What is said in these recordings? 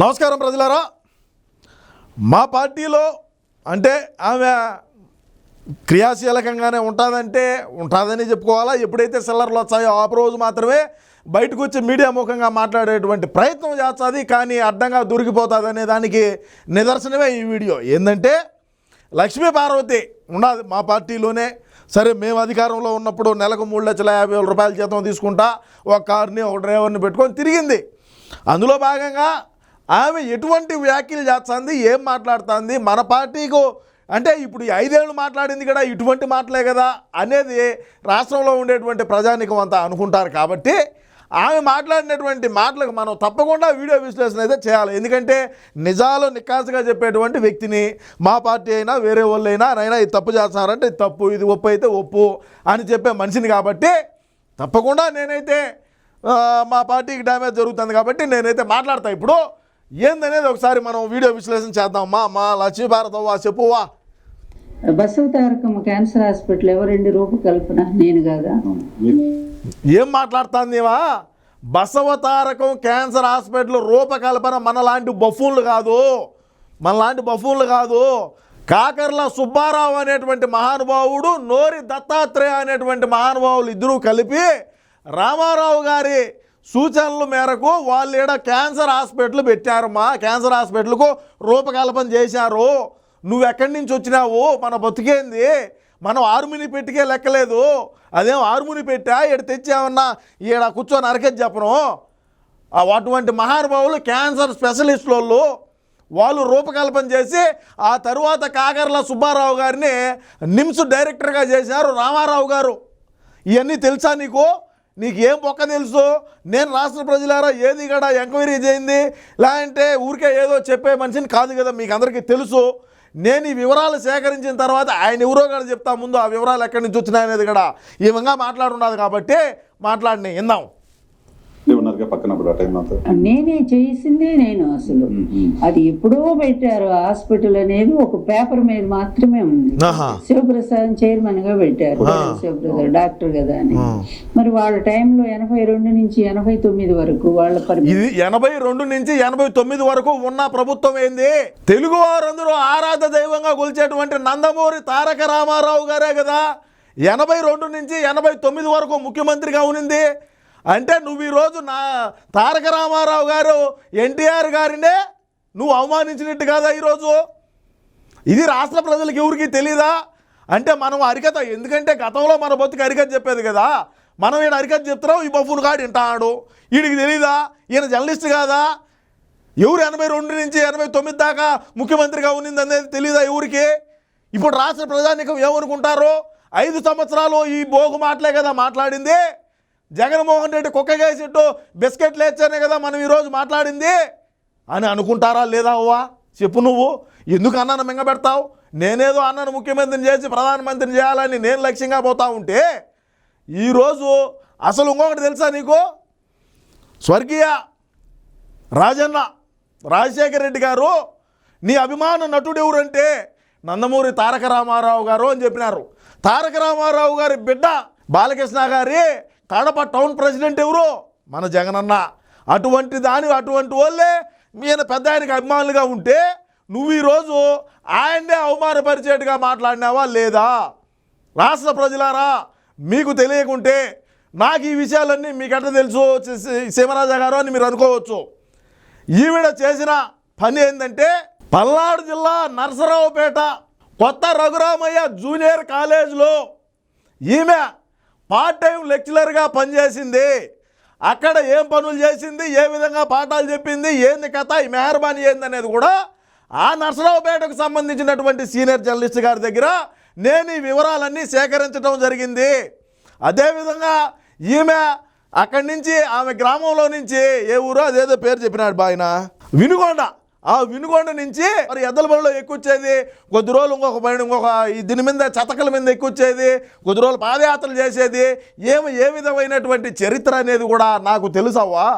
నమస్కారం ప్రజలారా. మా పార్టీలో అంటే ఆమె క్రియాశీలకంగానే ఉంటుందంటే ఉంటుందని చెప్పుకోవాలా? ఎప్పుడైతే సెల్లర్లు వచ్చాయో ఆ రోజు మాత్రమే బయటకు వచ్చి మీడియా ముఖంగా మాట్లాడేటువంటి ప్రయత్నం చేస్తుంది కానీ అడ్డంగా దొరికిపోతుంది అనే దానికి నిదర్శనమే ఈ వీడియో. ఏంటంటే లక్ష్మీ పార్వతి ఉన్నది మా పార్టీలోనే. సరే మేము అధికారంలో ఉన్నప్పుడు నెలకు మూడు లక్షల యాభై వేల రూపాయల జీతం తీసుకుంటా ఒక కార్ని ఒక డ్రైవర్ని పెట్టుకొని తిరిగింది. అందులో భాగంగా ఆమె ఎటువంటి వ్యాఖ్యలు చేస్తుంది ఏం మాట్లాడుతుంది మన పార్టీకు అంటే ఇప్పుడు ఈ ఐదేళ్ళు మాట్లాడింది కూడా ఇటువంటి మాటలే కదా అనేది రాష్ట్రంలో ఉండేటువంటి ప్రజానికం అంతా అనుకుంటారు కాబట్టి ఆమె మాట్లాడినటువంటి మాటలకు మనం తప్పకుండా వీడియో విశ్లేషణ అయితే చేయాలి. ఎందుకంటే నిజాలు నిక్కాసుగా చెప్పేటువంటి వ్యక్తిని మా పార్టీ అయినా వేరే వాళ్ళు అయినా నైనా ఇది తప్పు చేస్తున్నారంటే ఇది తప్పు ఇది ఒప్పు అయితే ఒప్పు అని చెప్పే మనిషిని కాబట్టి తప్పకుండా నేనైతే మా పార్టీకి డ్యామేజ్ జరుగుతుంది కాబట్టి నేనైతే మాట్లాడతా. ఇప్పుడు ఏందనేది ఒకసారి మనం వీడియో విశ్లేషణ చేద్దామమ్మా మా లక్ష్మీ భారతవ్వా చెప్పువా బసవ తారకమ్మ క్యాన్సర్ హాస్పిటల్ ఎవరండి రూపకల్పన? నేను కాదా? ఏం మాట్లాడుతుందివా బసవతారకం క్యాన్సర్ హాస్పిటల్ రూపకల్పన మనలాంటి బఫూన్లు కాదు. మనలాంటి బఫూన్లు కాదు. కాకర్ల సుబ్బారావు అనేటువంటి మహానుభావుడు నోరి దత్తాత్రేయ అనేటువంటి మహానుభావులు ఇద్దరూ కలిపి రామారావు గారి సూచనల మేరకు వాళ్ళు ఈడ క్యాన్సర్ హాస్పిటల్ పెట్టారమ్మా క్యాన్సర్ హాస్పిటల్కు రూపకల్పన చేశారు. నువ్వు ఎక్కడి నుంచి వచ్చినావు? మన బతికేంది? మనం ఆర్మీని పెట్టికే లెక్కలేదు. అదేం ఆర్మీని పెట్టా? ఈడ తెచ్చామన్నా ఈడ కూర్చొని అరకెత్తి చెప్పను. అటువంటి మహానుభావులు క్యాన్సర్ స్పెషలిస్ట్ వాళ్ళు వాళ్ళు రూపకల్పన చేసి ఆ తరువాత కాకర్ల సుబ్బారావు గారిని నిమ్స్ డైరెక్టర్గా చేశారు రామారావు గారు. ఇవన్నీ తెలుసా నీకు? నీకు ఏం పొక్క తెలుసు? నేను రాష్ట్ర ప్రజలారా ఏది కూడా ఎంక్వైరీ చేయింది? లేదంటే ఊరికే ఏదో చెప్పే మనిషిని కాదు కదా మీకు అందరికీ తెలుసు. నేను ఈ వివరాలు సేకరించిన తర్వాత ఆయన ఎవరో కూడా చెప్తా ముందు ఆ వివరాలు ఎక్కడి నుంచి వచ్చినాయనేది కూడా ఈ విధంగా మాట్లాడున్నది కాబట్టి మాట్లాడిని ఇందాం పక్కన టైం నేనే చేసిందే నేను అసలు. అది ఎప్పుడో పెట్టారు హాస్పిటల్ అనేది ఒక పేపర్ మీద మాత్రమే ఉంది. శివప్రసాద్ చైర్మన్గా పెట్టారు. శివప్రసాద్ డాక్టర్ కదా అని. మరి వాళ్ళ టైంలో ఎనభై రెండు నుంచి ఎనభై తొమ్మిది వరకు వాళ్ళ పరి ఇది ఎనభై రెండు నుంచి ఎనభై తొమ్మిది వరకు ఉన్న ప్రభుత్వం ఏంది? తెలుగు వారందరూ ఆరాధ దైవంగా కొలిచేటువంటి నందమూరి తారక రామారావు గారే కదా. ఎనభై రెండు నుంచి ఎనభై తొమ్మిది వరకు ముఖ్యమంత్రిగా ఉనింది అంటే నువ్వు ఈరోజు నా తారక రామారావు గారు ఎన్టీఆర్ గారినే నువ్వు అవమానించినట్టు కదా ఈరోజు ఇది రాష్ట్ర ప్రజలకు ఎవరికి తెలీదా? అంటే మనం అరికత ఎందుకంటే గతంలో మన బతుకు అరికత చెప్పేది కదా. మనం ఈయన అరికత చెప్తున్నాం ఈ బఫున్ కాడు వింటాడు. వీడికి తెలీదా? ఈయన జర్నలిస్ట్ కాదా? ఎవరు ఎనభై రెండు నుంచి ఎనభై తొమ్మిది దాకా ముఖ్యమంత్రిగా ఉన్నింది అనేది తెలీదా ఎవరికి? ఇప్పుడు రాష్ట్ర ప్రజానికం ఏమనుకుంటారు? ఐదు సంవత్సరాలు ఈ బోగు మాటలే కదా మాట్లాడింది. జగన్మోహన్ రెడ్డి కుక్కగేసిట్టు బిస్కెట్లు వేస్తేనే కదా మనం ఈరోజు మాట్లాడింది అని అనుకుంటారా లేదా అవ్వా? చెప్పు నువ్వు. ఎందుకు అన్నాను మింగబెడతావు? నేనేదో అన్నను ముఖ్యమంత్రిని చేసి ప్రధానమంత్రిని చేయాలని నేను లక్ష్యంగా పోతా ఉంటే ఈరోజు అసలు ఇంకొకటి తెలుసా నీకు? స్వర్గీయ రాజన్న రాజశేఖర రెడ్డి గారు నీ అభిమాన నటుడు ఎవరంటే నందమూరి తారక రామారావు గారు అని చెప్పినారు. తారక రామారావు గారి బిడ్డ బాలకృష్ణ గారి కడప టౌన్ ప్రెసిడెంట్ ఎవరు? మన జగనన్న. అటువంటి దాని అటువంటి వాళ్ళే ఈయన పెద్ద ఆయనకి అభిమానులుగా ఉంటే నువ్వు ఈరోజు ఆయన్నే అవమానపరిచేట్టుగా మాట్లాడినావా లేదా? రాష్ట్ర ప్రజలారా మీకు తెలియకుంటే నాకు ఈ విషయాలన్నీ మీకు తెలుసు సి- సీమరాజా గారు అని మీరు అనుకోవచ్చు. ఈవిడ చేసిన పని ఏంటంటే పల్నాడు జిల్లా నరసరావుపేట కొత్త రఘురామయ్య జూనియర్ కాలేజ్లో ఈమె పార్ట్ టైం లెక్చరర్గా పనిచేసింది. అక్కడ ఏం పనులు చేసింది ఏ విధంగా పాఠాలు చెప్పింది ఏంది కథ ఈ మెహర్బానీ ఏంది అనేది కూడా ఆ నర్సరావుపేటకు సంబంధించినటువంటి సీనియర్ జర్నలిస్ట్ గారి దగ్గర నేను ఈ వివరాలన్నీ సేకరించడం జరిగింది. అదేవిధంగా ఈమె అక్కడి నుంచి ఆమె గ్రామంలో నుంచి ఏ ఊరో అదేదో పేరు చెప్పినాడు బాయన. వినుగొండ. ఆ వినుగొండ నుంచి మరి ఎద్దల బండిలో ఎక్కువచ్చేది. కొద్ది రోజులు ఇంకొక బండి ఇంకొక ఈ దీని మీద చతకల మీద ఎక్కువచ్చేది. కొద్ది రోజులు పాదయాత్రలు చేసేది. ఏమి ఏ విధమైనటువంటి చరిత్ర అనేది కూడా నాకు తెలుసవ్వా.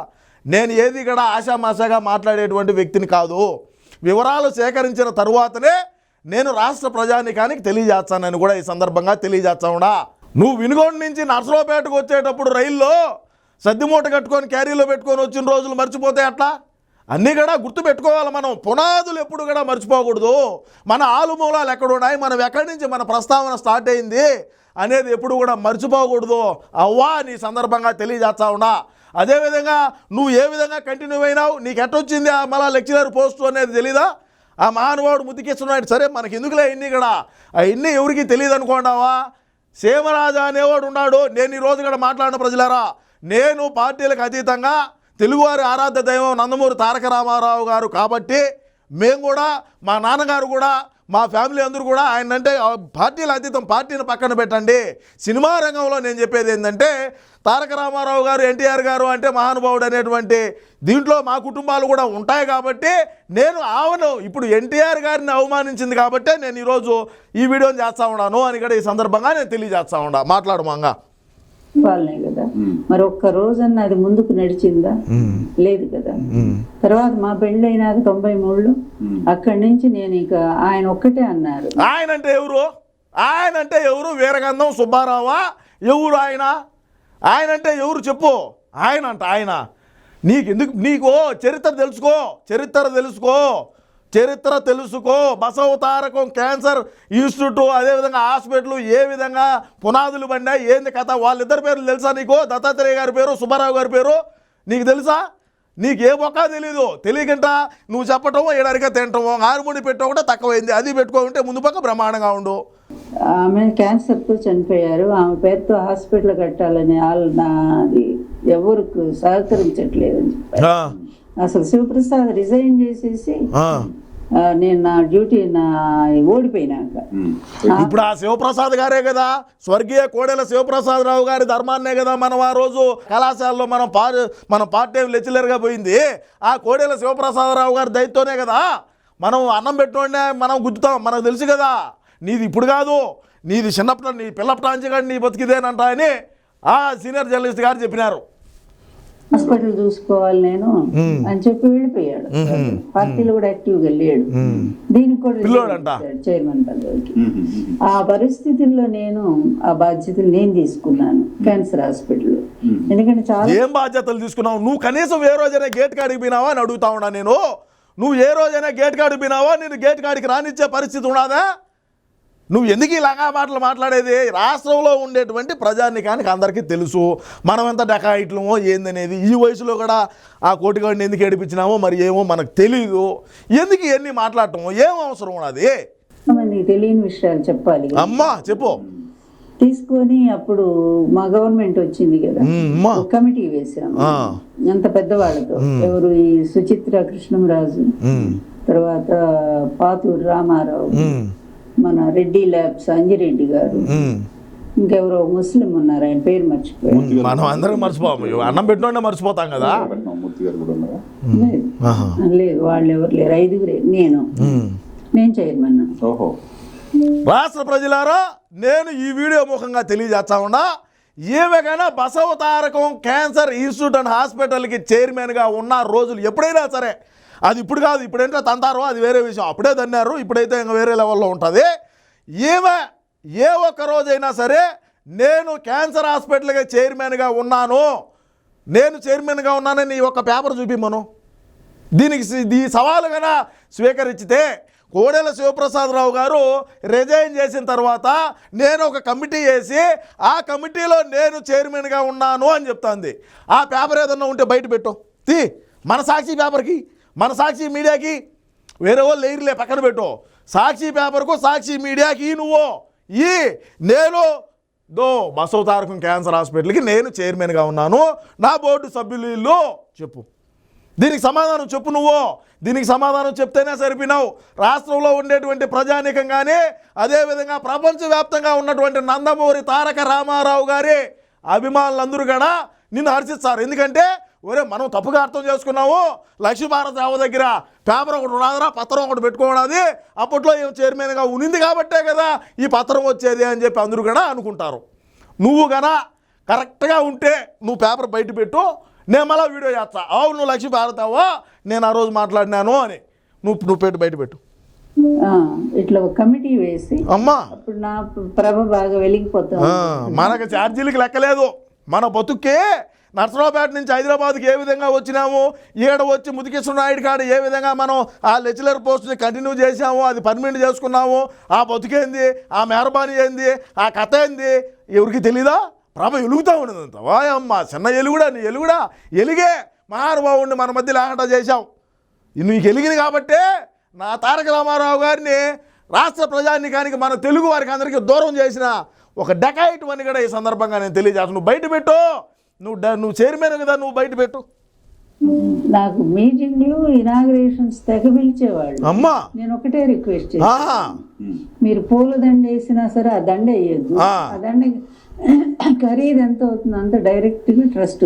నేను ఏది కూడా ఆశామాషాగా మాట్లాడేటువంటి వ్యక్తిని కాదు. వివరాలు సేకరించిన తరువాతనే నేను రాష్ట్ర ప్రజానికానికి తెలియజేస్తానని కూడా ఈ సందర్భంగా తెలియజేస్తావునా నువ్వు వినుగొండ నుంచి నర్సరావుపేటకు వచ్చేటప్పుడు రైల్లో సద్దిమూట కట్టుకొని క్యారీలో పెట్టుకొని వచ్చిన రోజులు మర్చిపోతే ఎట్లా? అన్నీ కూడా గుర్తు పెట్టుకోవాలి మనం. పునాదులు ఎప్పుడు కూడా మర్చిపోకూడదు. మన ఆలుమూలాలు ఎక్కడ ఉన్నాయి? మనం ఎక్కడి నుంచి మన ప్రస్తావన స్టార్ట్ అయింది అనేది ఎప్పుడు కూడా మర్చిపోకూడదు. అవ్వా నీ సందర్భంగా తెలియజేస్తా ఉన్నా. అదేవిధంగా నువ్వు ఏ విధంగా కంటిన్యూ అయినావు? నీకు ఎట్టొచ్చింది ఆ మళ్ళా లెక్చరర్ పోస్ట్ అనేది తెలీదా? ఆ మహానుభావుడు ముద్దుకిస్తున్నాడు. సరే మనకి ఎందుకులే ఇన్ని ఇక్కడ? ఆ ఇన్ని ఎవరికి తెలియదు అనుకోండావా సేమరాజా అనేవాడు ఉన్నాడు. నేను ఈరోజు ఇక్కడ కూడా మాట్లాడిన ప్రజలారా నేను పార్టీలకు అతీతంగా తెలుగువారి ఆరాధ్య దైవం నందమూరి తారక రామారావు గారు కాబట్టి మేము కూడా మా నాన్నగారు కూడా మా ఫ్యామిలీ అందరూ కూడా ఆయన అంటే పార్టీల అతీతం పార్టీని పక్కన పెట్టండి. సినిమా రంగంలో నేను చెప్పేది ఏంటంటే తారక రామారావు గారు ఎన్టీఆర్ గారు అంటే మహానుభావుడు అనేటువంటి దీంట్లో మా కుటుంబాలు కూడా ఉంటాయి కాబట్టి నేను ఆవను. ఇప్పుడు ఎన్టీఆర్ గారిని అవమానించింది కాబట్టే నేను ఈరోజు ఈ వీడియోని చేస్తూ ఉన్నాను. అని కూడా ఈ సందర్భంగా నేను తెలియజేస్తా ఉన్నా. మాట్లాడమంగా కదా? మరి ఒక్క రోజన్నా అది ముందుకు నడిచిందా? లేదు కదా. తర్వాత మా పెళ్ళైనాక తొంభై మూడు అక్కడి నుంచి నేను ఇక ఆయన ఒక్కటే అన్నారు. ఆయన అంటే ఎవరు? ఆయన అంటే ఎవరు? వీరగంధం సుబ్బారావా? ఎవరు ఆయన? ఆయన అంటే ఎవరు చెప్పు? ఆయన అంట ఆయన. నీకు ఎందుకు నీకు చరిత్ర తెలుసుకో చరిత్ర తెలుసుకో. చరిత్ర తెలుసుకో. బసవ తారకం క్యాన్సర్ ఇన్స్టిట్యూట్ అదేవిధంగా హాస్పిటల్ ఏ విధంగా పునాదులు పడినాయి ఏంది కథ? వాళ్ళిద్దరి పేర్లు తెలుసా నీకు? దత్తాత్రేయ గారి పేరు సుబ్బారావు గారి పేరు? నీకు తెలుసా? నీకు ఏ బొక్క తెలీదు. తెలియకంట నువ్వు చెప్పటమో ఏడరిగా తింటామో హార్మోని పెట్టకుండా తక్కువైంది. అది పెట్టుకోకుంటే ముందు పక్క బ్రహ్మాండంగా ఉండు. ఆమె క్యాన్సర్తో చనిపోయారు. ఆమె పేరుతో హాస్పిటల్ కట్టాలని వాళ్ళు నాది ఎవరికి సహకరించట్లేదు అని చెప్పారు అసలు శివప్రసాద్ రిజైన్ చేసేసి నేను నా డ్యూటీ నా ఓడిపోయినాక. ఇప్పుడు ఆ శివప్రసాద్ గారే కదా. స్వర్గీయ కోడెల శివప్రసాద్ రావు గారి ధర్మాన్నే కదా మనం ఆ రోజు కళాశాలలో మనం పా మనం పార్ట్ టైం లెక్చరర్గా పోయింది. ఆ కోడెల శివప్రసాద్ రావు గారి దయతోనే కదా. మనం అన్నం పెట్టుకోండి మనం గుద్దుతాం. మనకు తెలుసు కదా. నీది ఇప్పుడు కాదు. నీది చిన్నప్పుడు నీ పిల్లప్పటి కానీ నీ బతికిదేనంట అని ఆ సీనియర్ జర్నలిస్ట్ గారు చెప్పినారు. హాస్పిటల్ చూసుకోవాలి నేను అని చెప్పి వెళ్ళిపోయాడు. పార్టీలో కూడా యాక్టివ్గా లేడు. దీనికి కూడా. చైర్మన్ పదవికి. ఆ పరిస్థితుల్లో నేను ఆ బాధ్యతలు నేను తీసుకున్నాను క్యాన్సర్ హాస్పిటల్ ఎందుకంటే చాలా ఏం బాధ్యతలు తీసుకున్నావు? నువ్వు కనీసం ఏ రోజైనా గేట్ కాడికి పోయినావా అని అడుగుతా ఉన్నా నేను? నువ్వు ఏ రోజైనా గేట్ కాడికి పోయినావా? నేను గేట్ కాడికి రానిచ్చే పరిస్థితి ఉన్నదా? నువ్వు ఎందుకు ఇలాగా మాటలు మాట్లాడేది? రాష్ట్రంలో ఉండేటువంటి ప్రజానికానికి అందరికీ తెలుసు. మనం ఎంత డకాయిట్లమో ఏందనేది. ఈ వయసులో కూడా ఆ కోటిగాడిని ఎందుకు ఏడిపించినామో మరి ఏమో మనకు తెలియదు ఎందుకు ఇవన్నీ మాట్లాడటం? ఏం అవసరం ఉన్నది తెలియని విషయాలు చెప్పాలి. అమ్మా చెప్పు. తీసుకొని అప్పుడు మా గవర్నమెంట్ వచ్చింది కదా. కమిటీ వేసాము. ఆ, అంత పెద్దవాళ్ళతో. ఎవరు ఈ సుచిత్ర కృష్ణంరాజు. తర్వాత పాతూరు రామారావు. మన రెడ్డి ల్యాబ్స్ అంజిరెడ్డి గారు. ఇంకెవరో ముస్లిం ఉన్నారు ఆయన పేరు మర్చిపోయారు మనం అందరం మర్చిపోము. అన్నం పెట్టినోడే మర్చిపోతాం కదా. మూర్తి గారు కూడా ఉన్నారా? లేదు. వాళ్ళు ఎవరు లేరు. ఐదుగురే. నేను. నేను చైర్మన్. ఓహో. రాష్ట్ర ప్రజలారా నేను ఈ వీడియో ముఖంగా తెలియజేస్తా ఉన్నా ఏమైనా Basava Tarakam cancer institute and హాస్పిటల్కి చైర్మన్గా ఉన్న రోజులు ఎప్పుడైనా సరే అది ఇప్పుడు కాదు ఇప్పుడేంటో తంతారో అది వేరే విషయం. అప్పుడే తన్నారు ఇప్పుడైతే ఇంకా వేరే లెవెల్లో ఉంటుంది. ఈమె ఏ ఒక్క రోజైనా సరే నేను క్యాన్సర్ హాస్పిటల్గా చైర్మన్గా ఉన్నాను. నేను చైర్మన్గా ఉన్నానని ఈ ఒక్క పేపర్ చూపిమ్మను దీనికి ఈ సవాలు స్వీకరించితే కోడెల శివప్రసాదరావు గారు రిజైన్ చేసిన తర్వాత నేను ఒక కమిటీ వేసి ఆ కమిటీలో నేను చైర్మన్గా ఉన్నాను అని చెప్తాంది. ఆ పేపర్ ఏదన్నా ఉంటే బయట పెట్టు. తీ మన సాక్షి పేపర్కి. మన సాక్షి మీడియాకి వేరే వాళ్ళు లేరులే పక్కన పెట్టు. సాక్షి పేపర్కు సాక్షి మీడియాకి నువ్వు. ఈ నేను దో బసవ తారకం క్యాన్సర్ హాస్పిటల్కి నేను చైర్మన్గా ఉన్నాను. నా బోర్డు సభ్యులు ఇల్లు. చెప్పు. దీనికి సమాధానం చెప్పు నువ్వు. దీనికి సమాధానం చెప్తేనే సరిపోయినావు. రాష్ట్రంలో ఉండేటువంటి ప్రజానీకం కానీ అదేవిధంగా ప్రపంచవ్యాప్తంగా ఉన్నటువంటి నందమూరి తారక రామారావు గారి అభిమానులందరూ కూడా నిన్ను హర్షిస్తారు. ఎందుకంటే ఒరే మనం తప్పుగా అర్థం చేసుకున్నాము. లక్ష్మీభారతరావు దగ్గర పేపర్ ఒకటి ఉన్నదిరా పత్రం ఒకటి పెట్టుకోవడది అప్పట్లో ఏం చైర్మన్గా ఉనింది కాబట్టే కదా ఈ పత్రం వచ్చేది అని చెప్పి అందరూ కూడా అనుకుంటారు. నువ్వు గన కరెక్ట్గా ఉంటే నువ్వు పేపర్ బయట పెట్టు నేను మళ్ళీ వీడియో చేస్తా. అవును నువ్వు లక్ష్మీ భారతావా నేను ఆ రోజు మాట్లాడినాను అని. నువ్వు నువ్వు పెట్టు బయట పెట్టు. ఇట్లా ఒక కమిటీ వేసి అమ్మా! అప్పుడు నా ప్రభ బాగా వెలిగిపోతాం మనకు ఛార్జీలకి లెక్కలేదు. మన బతుకే నర్సరావుపేట నుంచి హైదరాబాద్కి ఏ విధంగా వచ్చినాము ఈడ వచ్చి ముదికృష్ణ కాడ ఏ విధంగా మనం ఆ లెక్చరర్ పోస్ట్ని కంటిన్యూ చేసాము అది పర్మనెంట్ చేసుకున్నాము ఆ బతుకేంది ఆ మెహర్బానీ ఏంది ఆ కథ ఏంది ఎవరికి తెలీదా? ప్రభ ఎలుగుతూ ఉన్నదంత. వాయమ్మ చిన్న ఎలుగుడా నీ ఎలుగుడా? ఎలిగే మహానుభావుడిని మన మధ్య లేకుండా చేశావు. నీకు ఎలిగింది కాబట్టే నా తారక రామారావు గారిని రాష్ట్ర ప్రజానికానికి మన తెలుగు వారికి అందరికీ దూరం చేసిన ఒక డెకాయిట్ అని కూడా ఈ సందర్భంగా నేను తెలియజేస్తాను నువ్వు బయట పెట్టు. నువ్వు డ- నువ్వు చైర్మన్ కదా నువ్వు బయట పెట్టు. నాకు మీటింగ్లు ఇనాగ్రేషన్స్ తెగ పిలిచేవాళ్ళు. అమ్మా! నేను ఒకటే రిక్వెస్ట్ మీరు పూల దండ వేసినా సరే ఆ దండ వేయద్దు. ఆ. దండ ఖరీదు ఎంత అవుతుంది అంత డైరెక్ట్గా ట్రస్ట్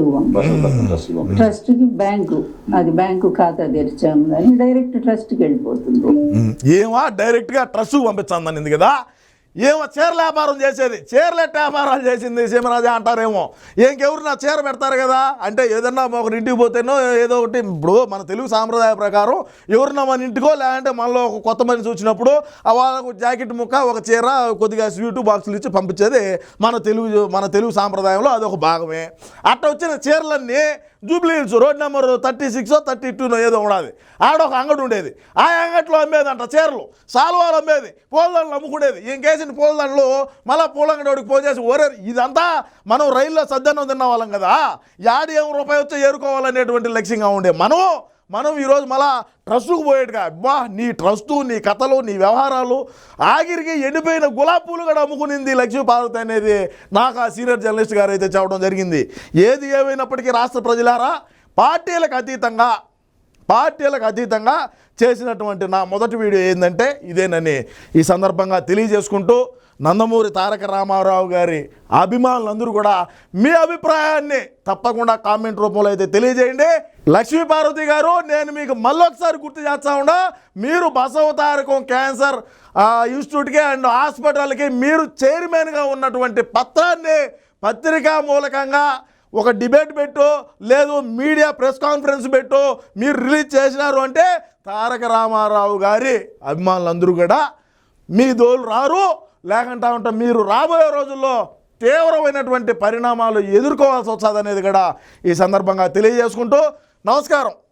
ట్రస్ట్లో ట్రస్ట్కి బ్యాంకు అది బ్యాంకు ఖాతా తెరిచాము. అని డైరెక్ట్ ట్రస్ట్కి వెళ్ళిపోతుంది ఏమా? డైరెక్ట్గా ట్రస్ట్ పంపించందనింది కదా? ఏమో చీరల వ్యాపారం చేసేది. చీరలెట్ వ్యాపారాలు చేసింది సీమరాజా అంటారేమో. ఇంకెవరు నా చీర పెడతారు కదా? అంటే ఏదన్నా ఒకరి ఇంటికి పోతేనో ఏదో ఒకటి. ఇప్పుడు మన తెలుగు సాంప్రదాయ ప్రకారం ఎవరన్నా మన ఇంటికో లేదంటే మనలో ఒక కొత్త మనిషి వచ్చినప్పుడు వాళ్ళకు జాకెట్ ముక్క ఒక చీర కొద్దిగా స్వీట్ బాక్సులు ఇచ్చి పంపించేది మన తెలుగు మన తెలుగు సాంప్రదాయంలో అదొక భాగమే. అట్లా వచ్చిన చీరలన్నీ Jubilee Hills road number thirty six thirty టూనో ఏదో ఉండదు. ఆడ ఒక అంగడి ఉండేది. ఆ అంగట్లో అమ్మేదంట చీరలు. సాల్వాలు అమ్మేది. పూలదండలు అమ్ముకునేది. ఇంకేసిన పూలదండలు మళ్ళా పూలంగడికి పోసేసి ఓరే ఇదంతా మనం రైల్లో సద్దన్నం తిన్న వాళ్ళం కదా. యాడి ఏం రూపాయి వచ్చి ఏరుకోవాలనేటువంటి లక్ష్యంగా ఉండే మనం మనం ఈరోజు మళ్ళా ట్రస్టుకు పోయేట్టుగా అబ్బా నీ ట్రస్టు నీ కథలు నీ వ్యవహారాలు ఆఖరికి ఎండిపోయిన గులాబ్ పూలు కూడా అమ్ముకునింది లక్ష్మీ పార్వతి అనేది నాకు ఆ సీనియర్ జర్నలిస్ట్ గారు అయితే చెప్పడం జరిగింది. ఏది ఏమైనప్పటికీ రాష్ట్ర ప్రజలారా పార్టీలకు అతీతంగా పార్టీలకు అతీతంగా చేసినటువంటి నా మొదటి వీడియో ఏంటంటే ఇదేనని ఈ సందర్భంగా తెలియజేసుకుంటూ నందమూరి తారక రామారావు గారి అభిమానులందరూ కూడా మీ అభిప్రాయాన్ని తప్పకుండా కామెంట్ రూపంలో అయితే తెలియజేయండి. లక్ష్మీపార్వతి గారు నేను మీకు మళ్ళొకసారి గుర్తు చేస్తా ఉండా మీరు బసవ తారకం క్యాన్సర్ ఇన్స్టిట్యూట్కి అండ్ హాస్పిటల్కి మీరు చైర్మన్గా ఉన్నటువంటి పత్రాన్ని పత్రికా మూలకంగా ఒక డిబేట్ పెట్టు లేదు మీడియా ప్రెస్ కాన్ఫరెన్స్ పెట్టు మీరు రిలీజ్ చేసినారు అంటే తారక రామారావు గారి అభిమానులందరూ కూడా మీ దోలు రారు. లేకుంటా ఉంటే మీరు రాబోయే రోజుల్లో తీవ్రమైనటువంటి పరిణామాలు ఎదుర్కోవాల్సి వస్తుంది అనేది కూడా ఈ సందర్భంగా తెలియజేసుకుంటూ నమస్కారం.